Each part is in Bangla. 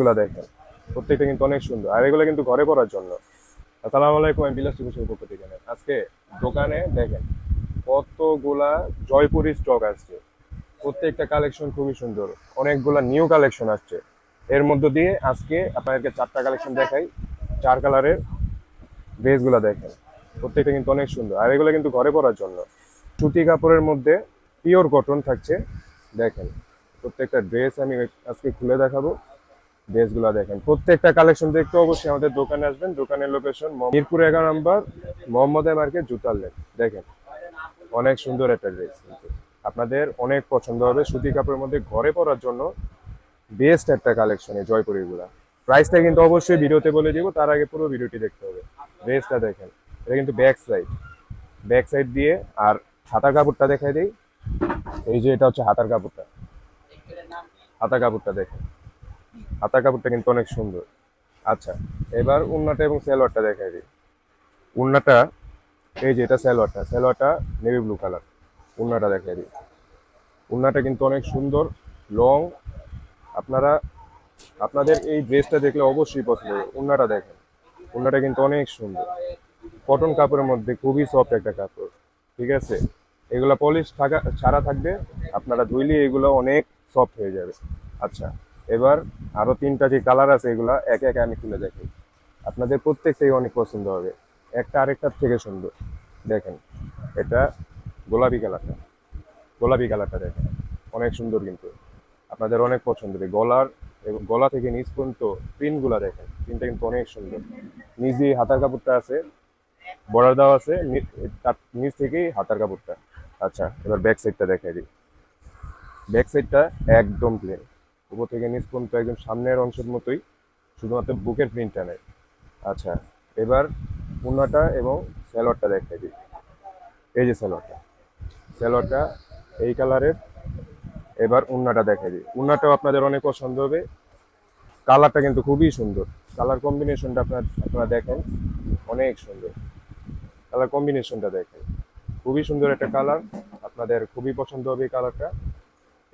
গুলা দেখেন। প্রত্যেকটা কিন্তু অনেক সুন্দর। আর এগুলো কিন্তু ঘরে পরার জন্য। আসসালামু আলাইকুম, আমি বিলাস টিপুসের পক্ষ থেকে। আজকে দোকানে দেখেন কতগুলা জয়পুরি স্টক আসছে। প্রত্যেকটা কালেকশন খুবই সুন্দর। অনেকগুলা নিউ কালেকশন আসছে। এর মধ্য দিয়ে আজকে আপনাদেরকে চারটা কালেকশন দেখাই। চার কালারের ড্রেসগুলো দেখেন। প্রত্যেকটা কিন্তু অনেক সুন্দর। আর এগুলো কিন্তু ঘরে পরার জন্য। সুতি কাপড়ের মধ্যে পিওর কটন থাকছে। দেখেন, প্রত্যেকটা ড্রেস আমি আজকে খুলে দেখাবো। ড্রেসগুলো দেখেন। প্রত্যেকটা কালেকশন দেখতে অবশ্যই আমাদের দোকানে আসবেন। দোকানের লোকেশন মিরপুর এগারো নম্বর, মোহাম্মদ মার্কেট জুতার লেন দেখেন, অনেক সুন্দর একটা ড্রেস কিন্তু। আপনাদের অনেক পছন্দ হবে। সুতি কাপড়ের মধ্যে ঘরে পরার জন্য বেস্ট একটা কালেকশন এই জয়পুরিগুলা। প্রাইসটা কিন্তু অবশ্যই ভিডিওতে বলে দিব, তার আগে পুরো ভিডিওটি দেখতে হবে। ড্রেসটা দেখেন, এটা কিন্তু ব্যাক সাইড ব্যাক সাইড দিয়ে আর হাতার কাপড়টা দেখাই দিই। এই যে এটা হচ্ছে হাতার কাপড়টা। হাতার কাপড়টা দেখেন। হাতার কাপড়টা কিন্তু অনেক সুন্দর। আচ্ছা এবার উন্নাটা এবং সালোয়ারটা দেখাই দিই। উন্নাটা, এই যে এটা সালোয়ারটা সালোয়ারটা নেভি ব্লু কালার উন্নাটা দেখাই দিই। উন্নাটা কিন্তু অনেক সুন্দর লং আপনারা, আপনাদের এই ড্রেসটা দেখলে অবশ্যই পছন্দ হবে। উন্নাটা দেখেন, উন্নাটা কিন্তু অনেক সুন্দর। কটন কাপড়ের মধ্যে খুবই সফট একটা কাপড়, ঠিক আছে? এগুলো পলিশ থাকা, ছাড়া থাকবে, আপনারা ধুইলে এগুলো অনেক সফট হয়ে যাবে। আচ্ছা এবার আরও তিনটা যে কালার আছে এগুলা, একে একে আমি খুলে দেখি। আপনাদের প্রত্যেকটাই অনেক পছন্দ হবে। একটা আরেকটার থেকে সুন্দর। দেখেন, এটা গোলাপি কালারটা। গোলাপি কালারটা দেখেন। অনেক সুন্দর কিন্তু। আপনাদের অনেক পছন্দ হবে। গলার এবং গলা থেকে নিচ পর্যন্ত প্রিন্টগুলা দেখেন। প্রিন্টটা কিন্তু অনেক সুন্দর। নিচ দিয়ে হাতার কাপড়টা আছে বর্ডার দেওয়া আছে তার নিচ থেকেই হাতার কাপড়টা। আচ্ছা এবার ব্যাক সাইডটা দেখাই দিই। ব্যাক সাইডটা একদম প্লেন উপর থেকে নিচ পর্যন্ত একদম সামনের অংশের মতোই, শুধুমাত্র বুকের প্রিন্টটা নেই আচ্ছা এবার উন্নাটা এবং স্যালোয়ারটা দেখাই দিই। এই যে স্যালোয়ারটা স্যালোয়ারটা এই কালারের। এবার উন্নাটা দেখাই দিই। উন্নাটাও আপনাদের অনেক পছন্দ হবে। কালারটা কিন্তু খুবই সুন্দর। কালার কম্বিনেশনটা আপনার, আপনারা দেখেন, অনেক সুন্দর। কালার কম্বিনেশনটা দেখেন। খুবই সুন্দর একটা কালার। আপনাদের খুবই পছন্দ হবে এই কালারটা।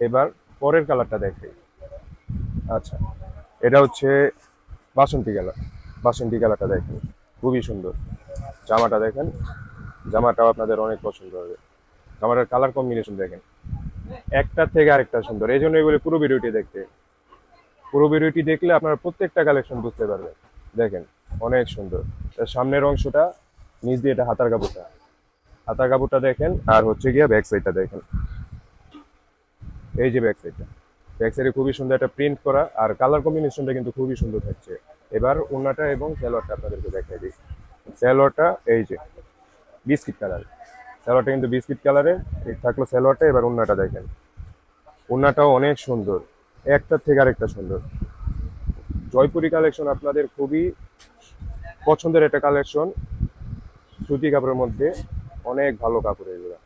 এবার পরের কালারটা দেখাই। আচ্ছা। এটা হচ্ছে বাসন্তী কালার বাসন্তী কালারটা দেখেন, খুবই সুন্দর। জামাটা দেখেন, জামাটাও আপনাদের অনেক পছন্দ হবে। জামাটার কালার কম্বিনেশন দেখেন। একটার থেকে আরেকটা সুন্দর। এই জন্যই বলি পুরো ভিডিওটি দেখতে। পুরো ভিডিওটি দেখলে আপনারা প্রত্যেকটা কালেকশন বুঝতে পারবেন। দেখেন, অনেক সুন্দর। এর সামনের অংশটা, নিচ দিয়ে এটা হাতার কাপড়টা। হাতার কাপড়টা দেখেন, আর হচ্ছে গিয়া ব্যাক সাইডটা দেখেন। এই যে ব্যাক সাইডটা ব্যাক সাইডে খুবই সুন্দর একটা প্রিন্ট করা আর কালার কম্বিনেশনটা কিন্তু খুবই সুন্দর থাকছে। এবার ওনাটা এবং স্যালোয়ারটা আপনাদেরকে দেখাই দিই। স্যালোয়ারটা এই যে, বিস্কিট কালার স্যালোয়ারটা কিন্তু বিস্কিট কালারের থাকল স্যালোয়ারটা এবার ওনাটা দেখেন। ওনাটাও অনেক সুন্দর, একটার থেকে আরেকটা সুন্দর। জয়পুরি কালেকশন আপনাদের খুবই পছন্দের একটা কালেকশন সুতি কাপড়ের মধ্যে অনেক ভালো কাপড় এগুলো।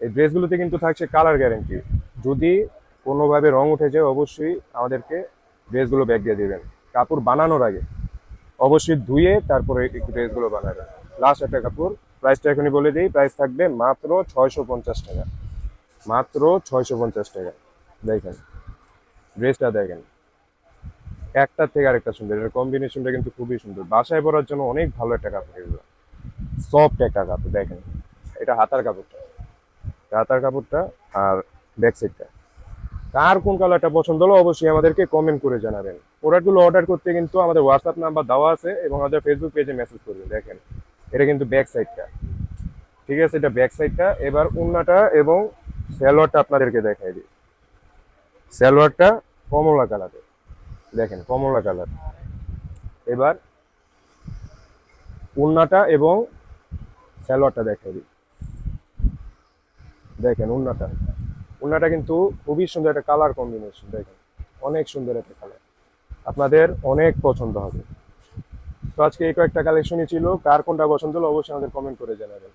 এই ড্রেসগুলোতে কিন্তু থাকছে কালার গ্যারেন্টি যদি কোনোভাবে রং উঠে যায় অবশ্যই আমাদেরকে ড্রেসগুলো ব্যাগ দিয়ে দেবেন। কাপড় বানানোর আগে অবশ্যই ধুয়ে তারপরে একটু ড্রেসগুলো বানাবেন। লাস্ট একটা কাপড় প্রাইসটা এখনই বলে দিই প্রাইস থাকবে মাত্র ছয়শো পঞ্চাশ টাকা। মাত্র ছয়শো পঞ্চাশ টাকা। দেখেন, ড্রেসটা দেখেন। একটার থেকে আরেকটা সুন্দর। এটার কম্বিনেশনটা কিন্তু খুবই সুন্দর। বাসায় পরার জন্য অনেক ভালো একটা কাপড় এগুলো। সফট একটা কাপড়, দেখেন। এটা হাতার কাপড়টা। হাতার কাপড়টা আর ব্যাক সাইডটা কার কোন কালারটা পছন্দ হলো অবশ্যই আমাদেরকে কমেন্ট করে জানাবেন। প্রোডাক্টগুলো অর্ডার করতে কিন্তু আমাদের হোয়াটসঅ্যাপ নাম্বার দেওয়া আছে এবং আমাদের ফেসবুক পেজে মেসেজ করবেন দেখেন। এটা কিন্তু ব্যাক সাইডটা ঠিক আছে, এটা ব্যাক সাইডটা এবার উন্নাটা এবং সালোয়ারটা আপনাদেরকে দেখাই দিই। সালোয়ারটা কমলা কালারের দেখেন, কমলা কালার এবার উন্নাটা এবং সালোয়ারটা দেখাই দিই। দেখেন উন্নাটা। উন্নাটা কিন্তু খুবই সুন্দর একটা কালার কম্বিনেশন দেখেন। অনেক সুন্দর একটা কালার আপনাদের অনেক পছন্দ হবে। তো আজকে এই কয়েকটা কালেকশনই ছিল। কার কোনটা পছন্দ হলো অবশ্যই আমাদের কমেন্ট করে জানাবেন।